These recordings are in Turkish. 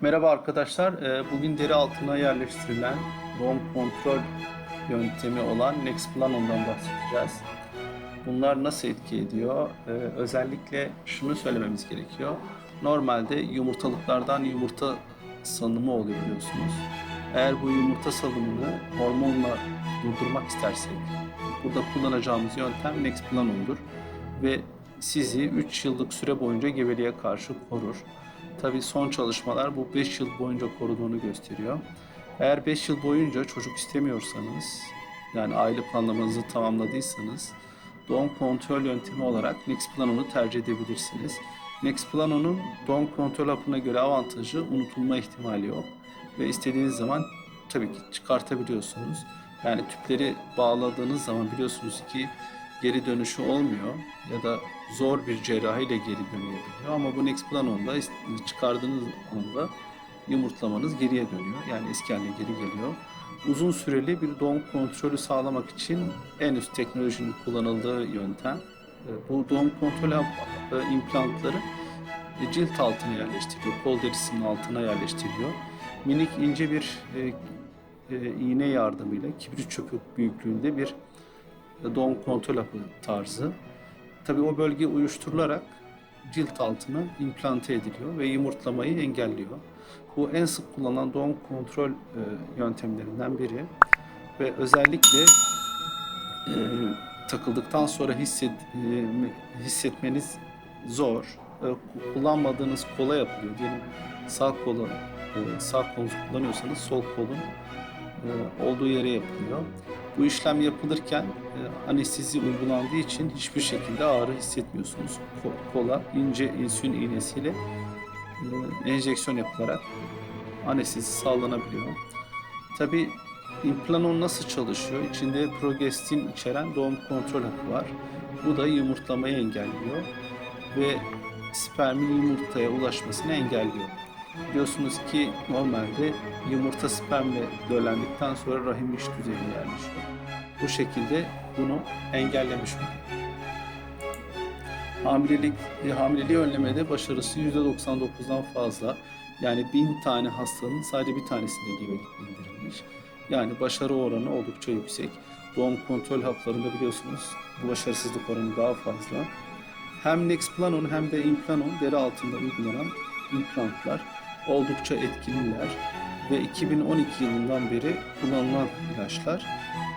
Merhaba arkadaşlar. Ee, Bugün deri altına yerleştirilen doğum kontrol yöntemi olan Nexplanon'dan bahsedeceğiz. Bunlar nasıl etki ediyor? Ee, Özellikle şunu söylememiz gerekiyor. Normalde yumurtalıklardan yumurta salınımı oluyor biliyorsunuz. Eğer bu yumurta salınımını hormonla durdurmak istersek burada kullanacağımız yöntem Nexplanon'dur ve sizi 3 yıllık süre boyunca gebeliğe karşı korur. Tabii son çalışmalar bu 5 yıl boyunca koruduğunu gösteriyor. Eğer 5 yıl boyunca çocuk istemiyorsanız, yani aile planlamanızı tamamladıysanız, doğum kontrol yöntemi olarak Nexplanon'u tercih edebilirsiniz. Nexplanon'un doğum kontrol hapına göre avantajı unutulma ihtimali yok. Ve istediğiniz zaman tabii ki çıkartabiliyorsunuz. Yani tüpleri bağladığınız zaman biliyorsunuz ki geri dönüşü olmuyor ya da zor bir cerrahiyle geri dönebiliyor. Ama bu Nexplanon'da ist- çıkardığınız anda yumurtlamanız geriye dönüyor. Yani eski haline geri geliyor. Uzun süreli bir doğum kontrolü sağlamak için en üst teknolojinin kullanıldığı yöntem. E, Bu doğum kontrol e, implantları e, cilt altına yerleştiriliyor. Kol derisinin altına yerleştiriliyor. Minik ince bir e, e, iğne yardımıyla kibrit çöpü büyüklüğünde bir doğum kontrol hapı tarzı. Tabii o bölge uyuşturularak cilt altına implante ediliyor ve yumurtlamayı engelliyor. Bu en sık kullanılan doğum kontrol e, yöntemlerinden biri ve özellikle e, takıldıktan sonra hisset, e, me- hissetmeniz zor. E, ku- kullanmadığınız kola yapılıyor. Diyelim sağ kolu, e, sağ kolunuzu kullanıyorsanız sol kolun e, olduğu yere yapılıyor. Bu işlem yapılırken e, anestezi uygulandığı için hiçbir şekilde ağrı hissetmiyorsunuz. Ko- Kola ince insülin iğnesiyle e, enjeksiyon yapılarak anestezi sağlanabiliyor. Tabi implanon nasıl çalışıyor? İçinde progestin içeren doğum kontrol hapı var. Bu da yumurtlamayı engelliyor ve spermin yumurtaya ulaşmasını engelliyor. Biliyorsunuz ki normalde yumurta spermle döllendikten sonra rahim iç düzeyine yerleşiyor. Bu şekilde bunu engellemiş oluyor. Hamilelik, e, hamileliği önlemede başarısı %99'dan fazla. Yani bin tane hastanın sadece bir tanesinde gebelik bildirilmiş. Yani başarı oranı oldukça yüksek. Doğum kontrol haplarında biliyorsunuz bu başarısızlık oranı daha fazla. Hem Nexplanon hem de Implanon deri altında uygulanan implantlar oldukça etkililer ve 2012 yılından beri kullanılan ilaçlar.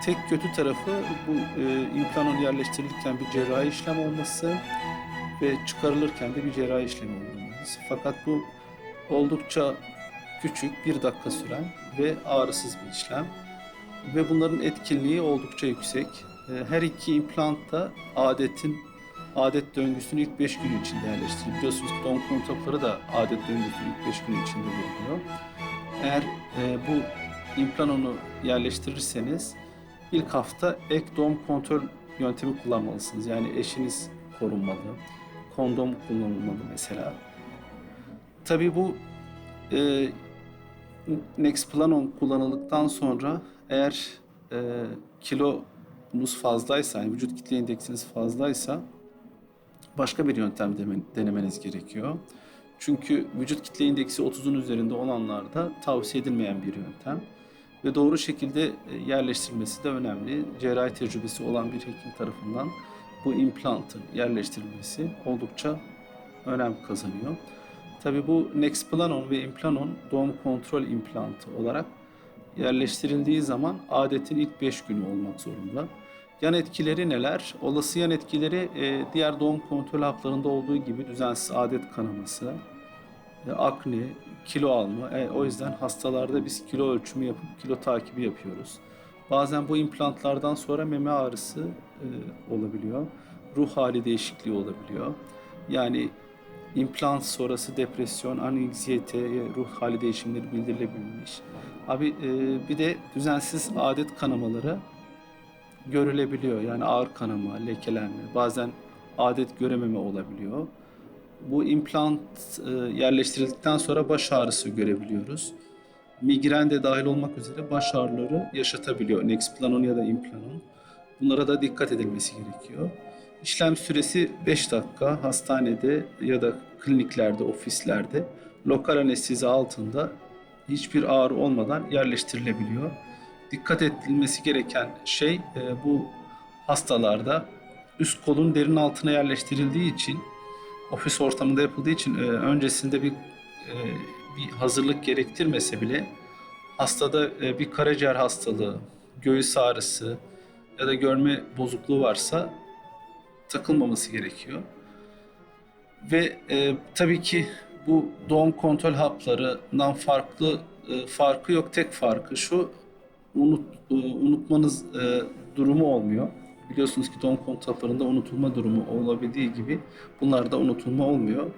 Tek kötü tarafı bu e, implanon yerleştirilirken bir cerrahi işlem olması ve çıkarılırken de bir cerrahi işlem olması. Fakat bu oldukça küçük, bir dakika süren ve ağrısız bir işlem. Ve bunların etkinliği oldukça yüksek. E, Her iki implant da adetin adet döngüsünün ilk 5 gün içinde yerleştiriliyor. Biliyorsunuz doğum kontrolleri da adet döngüsünün ilk 5 gün içinde veriliyor. Eğer e, bu implanonu yerleştirirseniz ilk hafta ek doğum kontrol yöntemi kullanmalısınız. Yani eşiniz korunmalı, kondom kullanılmalı mesela. Tabii bu e, Nexplanon kullanıldıktan sonra eğer e, kilonuz fazlaysa, yani vücut kitle indeksiniz fazlaysa başka bir yöntem denemeniz gerekiyor. Çünkü vücut kitle indeksi 30'un üzerinde olanlarda tavsiye edilmeyen bir yöntem ve doğru şekilde e, yerleştirilmesi de önemli. Cerrahi tecrübesi olan bir hekim tarafından bu implantın yerleştirilmesi oldukça önem kazanıyor. Tabii bu Nexplanon ve Implanon doğum kontrol implantı olarak yerleştirildiği zaman adetin ilk 5 günü olmak zorunda. Yan etkileri neler? Olası yan etkileri e, diğer doğum kontrol haplarında olduğu gibi düzensiz adet kanaması, e, akne, kilo alma. E, o yüzden hastalarda biz kilo ölçümü yapıp kilo takibi yapıyoruz. Bazen bu implantlardan sonra meme ağrısı e, olabiliyor. Ruh hali değişikliği olabiliyor. Yani implant sonrası depresyon, anksiyete, ruh hali değişimleri bildirilebilmiş. Abi e, bir de düzensiz adet kanamaları görülebiliyor. Yani ağır kanama, lekelenme, bazen adet görememe olabiliyor. Bu implant e, yerleştirildikten sonra baş ağrısı görebiliyoruz. Migren de dahil olmak üzere baş ağrıları yaşatabiliyor. Nexplanon ya da Implanon. Bunlara da dikkat edilmesi gerekiyor. İşlem süresi 5 dakika hastanede ya da kliniklerde, ofislerde lokal anestezi altında hiçbir ağrı olmadan yerleştirilebiliyor. Dikkat edilmesi gereken şey e, bu hastalarda üst kolun derin altına yerleştirildiği için ofis ortamında yapıldığı için e, öncesinde bir e, bir hazırlık gerektirmese bile hastada e, bir karaciğer hastalığı, göğüs ağrısı ya da görme bozukluğu varsa takılmaması gerekiyor. Ve e, tabii ki bu doğum kontrol haplarından farklı e, farkı yok. Tek farkı şu unut, e, unutmanız e, durumu olmuyor. Biliyorsunuz ki doğum kontrol haplarında unutulma durumu olabildiği gibi bunlarda unutulma olmuyor.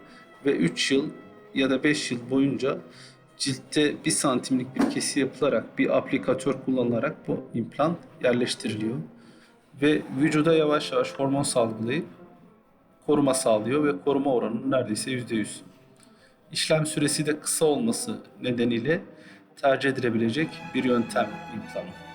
Ve 3 yıl ya da 5 yıl boyunca ciltte 1 santimlik bir kesi yapılarak bir aplikatör kullanılarak bu implant yerleştiriliyor. Ve vücuda yavaş yavaş hormon salgılayıp koruma sağlıyor ve koruma oranı neredeyse %100. İşlem süresi de kısa olması nedeniyle tercih edilebilecek bir yöntem implanı.